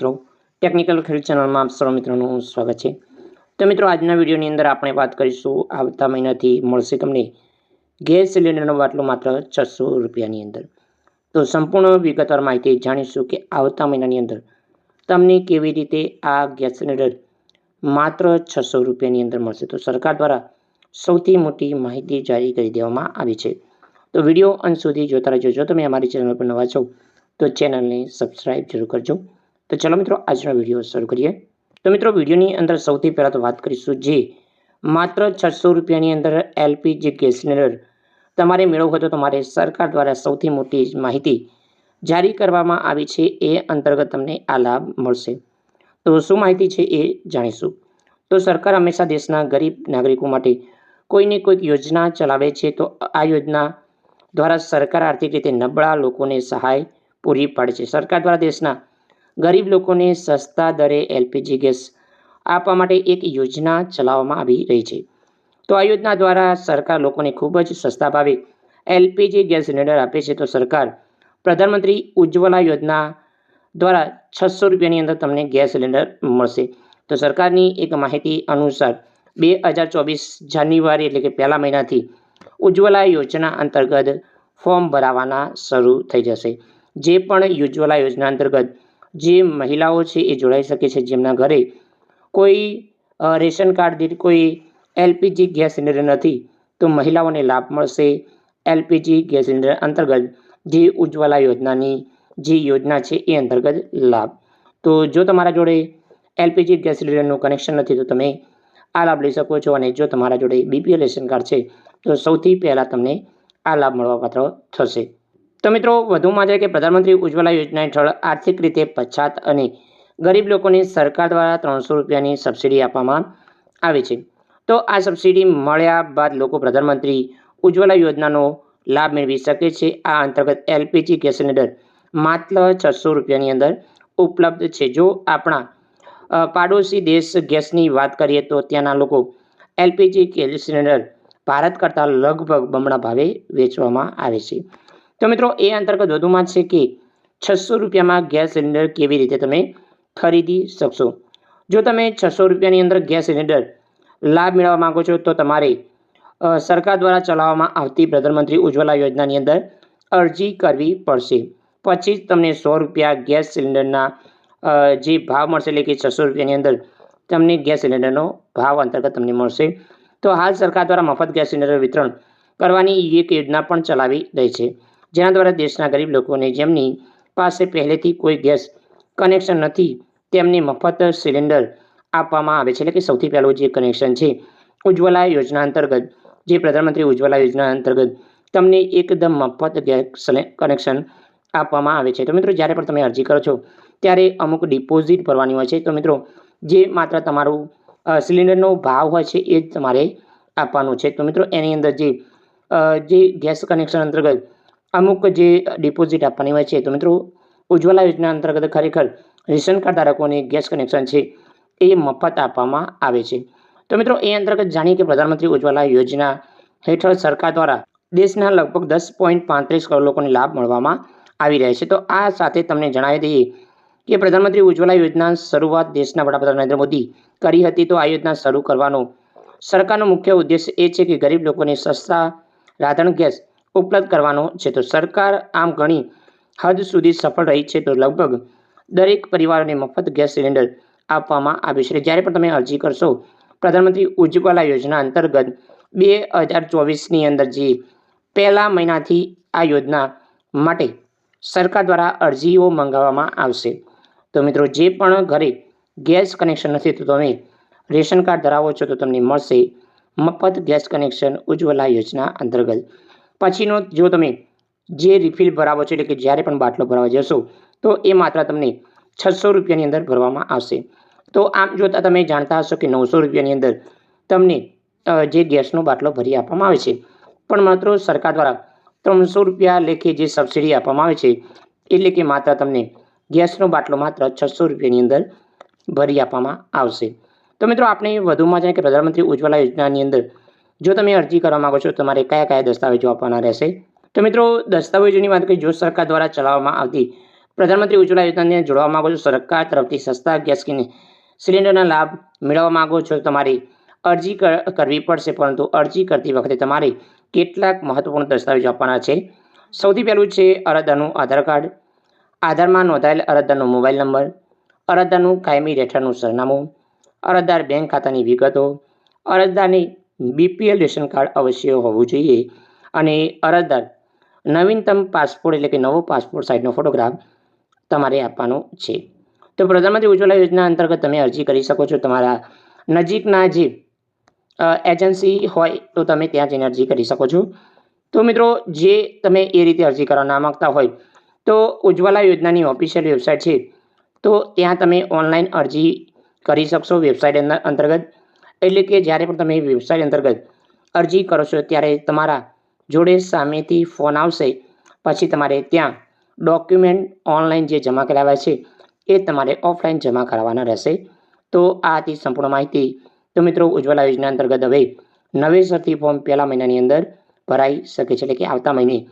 મિત્રો. ટેકનિકલ ખેડૂત ચેનલમાં આપ સર્વ મિત્રોનું સ્વાગત છે. તો મિત્રો, આજના વિડીયોની અંદર આપણે વાત કરીશું આવતા મહિનાથી મળશે તમને ગેસ સિલિન્ડરનો બાટલો માત્ર છસો રૂપિયાની અંદર. તો સંપૂર્ણ વિગતવાર માહિતી જાણીશું કે આવતા મહિનાની અંદર તમને કેવી રીતે આ ગેસ સિલિન્ડર માત્ર છસો રૂપિયાની અંદર મળશે. તો સરકાર દ્વારા સૌથી મોટી માહિતી જારી કરી દેવામાં આવી છે. તો વીડિયો અંત સુધી જોતા રહેજો. જો તમે અમારી ચેનલ પર નવા છો, તો ચેનલને સબસ્ક્રાઈબ જરૂર કરજો. તો ચલો મિત્રો, આજનો વીડિયો શરૂ કરીએ. તો મિત્રો, વિડીયોની અંદર સૌથી પહેલાં તો વાત કરીશું જે માત્ર છસો રૂપિયાની અંદર એલપીજી ગેસ સિલિન્ડર તમારે મેળવવો હોય તો તમારે સરકાર દ્વારા સૌથી મોટી માહિતી જારી કરવામાં આવી છે. એ અંતર્ગત તમને આ લાભ મળશે. તો શું માહિતી છે એ જાણીશું. તો સરકાર હંમેશા દેશના ગરીબ નાગરિકો માટે કોઈને કોઈક યોજના ચલાવે છે તો આ યોજના દ્વારા સરકાર આર્થિક રીતે નબળા લોકોને સહાય પૂરી પાડે છે. સરકાર દ્વારા દેશના ગરીબ લોકોને સસ્તા દરે એલપીજી ગેસ આપવા માટે એક યોજના ચલાવવામાં આવી રહી છે. તો આ યોજના દ્વારા સરકાર લોકોને ખૂબ જ સસ્તા ભાવે એલપીજી ગેસ સિલિન્ડર આપે છે. તો સરકાર પ્રધાનમંત્રી ઉજ્જવલા યોજના દ્વારા છસો રૂપિયાની અંદર તમને ગેસ સિલિન્ડર મળશે. તો સરકારની એક માહિતી અનુસાર બે હજાર ચોવીસ જાન્યુઆરી એટલે કે પહેલા મહિનાથી ઉજ્જવલા યોજના અંતર્ગત ફોર્મ ભરાવાના શરૂ થઈ જશે. જે પણ ઉજ્જવલા યોજના અંતર્ગત જે મહિલાઓ છે એ જોડાઈ શકે છે જેમના ઘરે કોઈ રેશન કાર્ડ દીઠ કોઈ એલપીજી ગેસ સિલિન્ડર નથી, તો મહિલાઓને લાભ મળશે એલપીજી ગેસ સિલિન્ડર અંતર્ગત જે ઉજ્જવલા યોજનાની જે યોજના છે એ અંતર્ગત લાભ. તો જો તમારા જોડે એલપીજી ગેસ સિલિન્ડરનું કનેક્શન નથી, તો તમે આ લાભ લઈ શકો છો અને જો તમારા જોડે બીપીએલ રેશન કાર્ડ છે, તો સૌથી પહેલાં તમને આ લાભ મળવાપાત્ર થશે. તો મિત્રો, વધુમાં છે કે પ્રધાનમંત્રી ઉજ્જવલા યોજના હેઠળ આર્થિક રીતે પછાત અને ગરીબ લોકોને સરકાર દ્વારા ત્રણસો રૂપિયાની સબસિડી આપવામાં આવે છે. તો આ સબસિડી મળ્યા બાદ લોકો પ્રધાનમંત્રી ઉજ્જવલા યોજનાનો લાભ મેળવી શકે છે. આ અંતર્ગત એલપીજી ગેસ સિલિન્ડર માત્ર છસો રૂપિયાની અંદર ઉપલબ્ધ છે. જો આપણા પાડોશી દેશ ગેસની વાત કરીએ તો ત્યાંના લોકો એલપીજી ગેસ સિલિન્ડર ભારત કરતાં લગભગ બમણા ભાવે વેચવામાં આવે છે. તો મિત્રો, એ અંતર્ગત વધુમાં છે કે છસો રૂપિયામાં ગેસ સિલિન્ડર કેવી રીતે તમે ખરીદી શકશો? જો તમે છસો રૂપિયાની અંદર ગેસ સિલિન્ડર લાભ મેળવવા માંગો છો, તો તમારે સરકાર દ્વારા ચલાવવામાં આવતી પ્રધાનમંત્રી ઉજ્જવલા યોજનાની અંદર અરજી કરવી પડશે. પછી જ તમને સો રૂપિયા ગેસ સિલિન્ડરના જે ભાવ મળશે, એટલે કે છસો રૂપિયાની અંદર તમને ગેસ સિલિન્ડરનો ભાવ અંતર્ગત તમને મળશે. તો હાલ સરકાર દ્વારા મફત ગેસ સિલિન્ડર વિતરણ કરવાની એક યોજના પણ ચલાવી રહી છે. જેના દ્વારા દેશના ગરીબ લોકોને જેમની પાસે પહેલેથી કોઈ ગેસ કનેક્શન નથી, તેમને મફત સિલિન્ડર આપવામાં આવે છે. એટલે કે સૌથી પહેલું જે કનેક્શન છે ઉજ્જવલા યોજના અંતર્ગત, જે પ્રધાનમંત્રી ઉજ્જવલા યોજના અંતર્ગત તમને એકદમ મફત ગેસ કનેક્શન આપવામાં આવે છે. તો મિત્રો, જ્યારે પણ તમે અરજી કરો છો, ત્યારે અમુક ડિપોઝિટ ભરવાની હોય છે. તો મિત્રો, જે માત્ર તમારું સિલિન્ડરનો ભાવ હોય છે, એ જ તમારે આપવાનું છે. તો મિત્રો, એની અંદર જે જે ગેસ કનેક્શન અંતર્ગત અમુક જે ડિપોઝિટ આપવાની હોય છે, તો મિત્રો ઉજ્જવલા યોજના અંતર્ગત ખરેખર રેશન કાર્ડ ધારકોને ગેસ કનેક્શન છે, એ મફત આપવામાં આવે છે. તો મિત્રો એ અંતર્ગત જાણીએ કે પ્રધાનમંત્રી ઉજ્જવલા યોજના હેઠળ સરકાર દ્વારા દેશના લગભગ દસ પોઈન્ટ પાંત્રીસ કરોડ લોકોને લાભ મળવામાં આવી રહ્યા છે. તો આ સાથે તમને જણાવી દઈએ કે પ્રધાનમંત્રી ઉજ્જવલા યોજના શરૂઆત દેશના વડાપ્રધાન નરેન્દ્ર મોદી કરી હતી. તો આ યોજના શરૂ કરવાનો સરકારનો મુખ્ય ઉદ્દેશ એ છે કે ગરીબ લોકોને સસ્તા રાંધણ ગેસ ઉપલબ્ધ કરવાનો છે. તો સરકાર આમ ઘણી હદ સુધી સફળ રહી છે. તો લગભગ દરેક પરિવારોને મફત ગેસ સિલિન્ડર આપવામાં આવ્યું છે. જ્યારે પણ તમે અરજી કરશો, પ્રધાનમંત્રી ઉજ્જવલા યોજના અંતર્ગત બે હજાર ચોવીસની અંદર જે પહેલા મહિનાથી આ યોજના માટે સરકાર દ્વારા અરજીઓ મંગાવવામાં આવશે. તો મિત્રો, જે પણ ઘરે ગેસ કનેક્શન નથી, તો તમે રેશન કાર્ડ ધરાવો છો, તો તમને મળશે મફત ગેસ કનેક્શન ઉજ્જવલા યોજના અંતર્ગત. પછીનો જો તમે જે રિફિલ ભરાવો છો, એટલે કે જ્યારે પણ બાટલો ભરાવા જશો, તો એ માત્ર તમને છસો રૂપિયાની અંદર ભરવામાં આવશે. તો આમ જોતાં તમે જાણતા હશો કે નવસો રૂપિયાની અંદર તમને જે ગેસનો બાટલો ભરી આપવામાં આવે છે. પણ માત્ર સરકાર દ્વારા ત્રણસો રૂપિયા લેખે જે સબસિડી આપવામાં આવે છે, એટલે કે માત્ર તમને ગેસનો બાટલો માત્ર છસો રૂપિયાની અંદર ભરી આપવામાં આવશે. તો મિત્રો, આપણે વધુમાં જાણીએ કે પ્રધાનમંત્રી ઉજ્જવલા યોજનાની અંદર જો તમે અરજી કરવા માંગો છો, તમારે કયા કયા દસ્તાવેજો આપવાના રહેશે? તો મિત્રો, દસ્તાવેજોની વાત કરીએ, જો સરકાર દ્વારા ચલાવવામાં આવતી પ્રધાનમંત્રી ઉજ્જવલા યોજનાને જોડવા માંગો છો, સરકાર તરફથી સસ્તા ગેસ સિલિન્ડરના લાભ મેળવવા માંગો છો, તમારી અરજી કર- કરવી પડશે, પરંતુ અરજી કરતી વખતે તમારે કેટલાક મહત્વપૂર્ણ દસ્તાવેજો આપવાના છે. સૌથી પહેલું છે, અરજદારનું આધાર કાર્ડ. આધારમાં નોંધાયેલ અરજદારનો મોબાઈલ નંબર. અરજદારનું કાયમી રહેઠાણનું સરનામું. અરજદાર બેંક ખાતાની વિગતો. અરજદારની બીપીએલ રેશન કાર્ડ અવશ્ય હોવું જોઈએ. અને અરજદાર, નવીનતમ પાસપોર્ટ એટલે કે નવો પાસપોર્ટ સાઇઝનો ફોટોગ્રાફ તમારે આપવાનો છે. તો પ્રધાનમંત્રી ઉજ્જવલા યોજના અંતર્ગત તમે અરજી કરી શકો છો. તમારા નજીકના જે એજન્સી હોય તો તમે ત્યાં જઈને અરજી કરી શકો છો. તો મિત્રો, જે તમે એ રીતે અરજી કરવા ના માગતા હોય, તો ઉજ્જવલા યોજનાની ઓફિશિયલ વેબસાઇટ છે. તો ત્યાં તમે ઓનલાઈન અરજી કરી શકશો વેબસાઇટ અંતર્ગત. એટલે કે જ્યારે પણ તમે વેબસાઇટ અંતર્ગત અરજી કરો છો, ત્યારે તમારા જોડે સામેથી ફોન આવશે. પછી તમારે ત્યાં ડોક્યુમેન્ટ ઓનલાઈન જે જમા કરાવ્યા છે, એ તમારે ઓફલાઈન જમા કરાવવાના રહેશે. તો આ હતી સંપૂર્ણ માહિતી. તો મિત્રો, ઉજ્જવલા યોજના અંતર્ગત હવે નવેસરથી ફોર્મ પહેલા મહિનાની અંદર ભરાઈ શકે છે, એટલે કે આવતા મહિને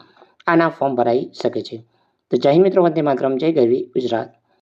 આના ફોર્મ ભરાઈ શકે છે. તો જય મિત્રો, વંદે માતરમ, જય ગરવી ગુજરાત.